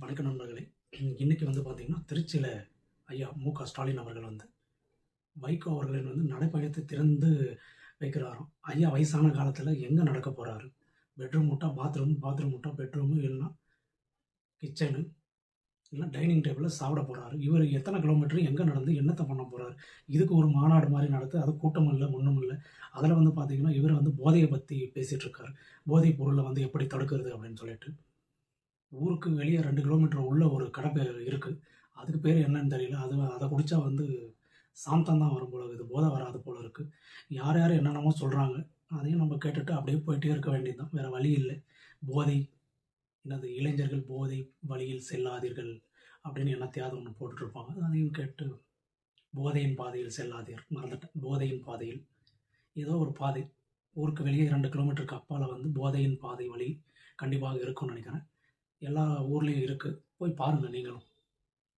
வணக்கம் நண்பர்களே. இன்றைக்கி வந்து பார்த்திங்கன்னா திருச்சியில் ஐயா மு க ஸ்டாலின் அவர்கள் வந்து வைகோ அவர்களின் வந்து நடைப்பயணத்தை திறந்து வைக்கிறாராம். ஐயா வயசான காலத்தில் எங்கே நடக்க போகிறாரு பெட்ரூம் விட்டா பாத்ரூம் பாத்ரூம் விட்டா பெட்ரூமு இல்லைன்னா கிச்சனு இல்லை டைனிங் டேபிளில் சாப்பிட போகிறாரு இவர் எத்தனை கிலோமீட்டர் எங்கே நடந்து என்னத்தை பண்ண போகிறாரு இதுக்கு ஒரு மாநாடு மாதிரி நடத்து அது கூட்டம் இல்லை ஒன்றும் இல்லை. அதில் வந்து பார்த்திங்கன்னா இவர் வந்து போதையை பற்றி பேசிகிட்ருக்காரு போதைப் பொருளை வந்து எப்படி தடுக்கிறது அப்படின்னு சொல்லிட்டு. ஊருக்கு வெளியே ரெண்டு கிலோமீட்டர் உள்ள ஒரு கடை இருக்குது அதுக்கு பேர் என்னன்னு தெரியல. அது அதை குடித்தா வந்து சாந்தம் தான் வரும் போல இது போதை வராது போல இருக்குது யார் யார் என்னென்னமோ சொல்கிறாங்க அதையும் நம்ம கேட்டுட்டு அப்படியே போயிட்டே இருக்க வேண்டியது தான் வேறு வழி இல்லை. போதை என்னது இளைஞர்கள் போதை வழியில் செல்லாதீர்கள் அப்படின்னு என்னத்தையாவது ஒன்று போட்டுட்ருப்பாங்க அதையும் கேட்டு போதையின் பாதையில் செல்லாதீர். மறந்துட்டேன். போதையின் பாதையில். ஏதோ ஒரு பாதை. ஊருக்கு வெளியே ரெண்டு கிலோமீட்டருக்கு அப்பால் வந்து போதையின் பாதை வழி கண்டிப்பாக இருக்கும்னு நினைக்கிறேன். எல்லா ஊர்லேயும் இருக்குது போய் பாருங்கள் நீங்களும்.